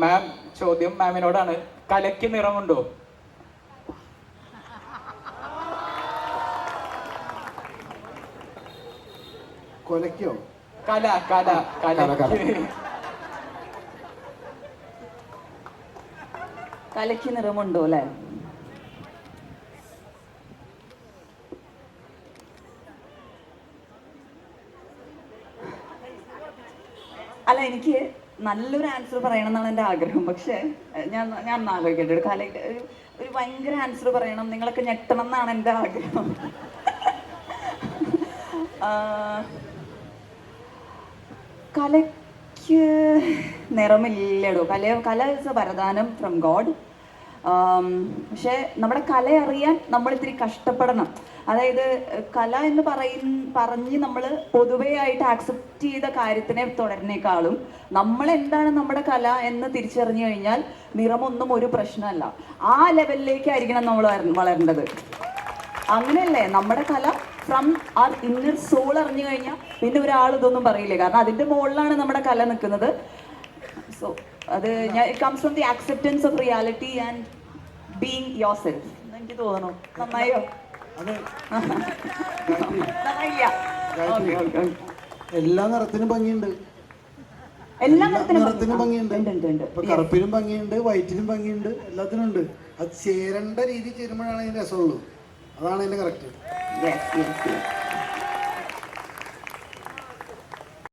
മാം ചോദ്യം മാമിനോടാണ് കലയ്ക്ക് നിറമുണ്ടോ? കൊലയ്ക്കോ? കല കല കല, കല. കലയ്ക്ക് കലയ്ക്ക് നിറമുണ്ടോ അല്ലേ? അല്ല എനിക്ക് നല്ലൊരു ആൻസർ പറയണം എന്നാണ് എന്റെ ആഗ്രഹം. പക്ഷേ ഞാൻ ഞാൻ ഒന്ന് ആലോചിക്കട്ടെ. ഒരു കാലം ഒരു ഒരു ഭയങ്കര ആൻസർ പറയണം. നിങ്ങളൊക്കെ ഞെട്ടണം എന്നാണ് എന്റെ ആഗ്രഹം. കലയ്ക്ക് നിറമില്ലടോ. കല കല ഇസ് എ വരദാനം ഫ്രം ഗോഡ് പക്ഷെ നമ്മുടെ കല അറിയാൻ നമ്മൾ ഇത്തിരി കഷ്ടപ്പെടണം. അതായത് കല എന്ന് പറയും പറഞ്ഞ് നമ്മൾ പൊതുവേ ആയിട്ട് ആക്സെപ്റ്റ് ചെയ്ത കാര്യത്തിനെ തുടരുന്നേക്കാളും നമ്മൾ എന്താണ് നമ്മുടെ കല എന്ന് തിരിച്ചറിഞ്ഞു കഴിഞ്ഞാൽ നിറമൊന്നും ഒരു പ്രശ്നമല്ല. ആ ലെവലിലേക്കായിരിക്കണം നമ്മൾ വളരേണ്ടത്. അങ്ങനെയല്ലേ? നമ്മുടെ കല ഫ്രം ആർ ഇന്നർ സോൾ അറിഞ്ഞു കഴിഞ്ഞാൽ പിന്നെ ഒരാൾ ഇതൊന്നും പറയില്ലേ? കാരണം അതിന്റെ മുകളിലാണ് നമ്മുടെ കല നിൽക്കുന്നത്. സോ അത് ഞാൻ it comes from the acceptance of reality and being yourself എനിക്ക് തോന്നുന്നു. നന്നായോ? നന്നായില്ല. എല്ലാ നിറത്തിനും ഭംഗിയുണ്ട്. എല്ലാ നിറത്തിനും ഭംഗിയുണ്ട്. കറുപ്പിനും ഭംഗിയുണ്ട് വൈറ്റിനും ഭംഗിയുണ്ട് എല്ലാത്തിനും ഉണ്ട്. അത് ചേരേണ്ട രീതി ചേരുമ്പോഴാണ് അതിന്റെ രസമുള്ളൂ. അതാണ് അതിന്റെ കറക്റ്റ്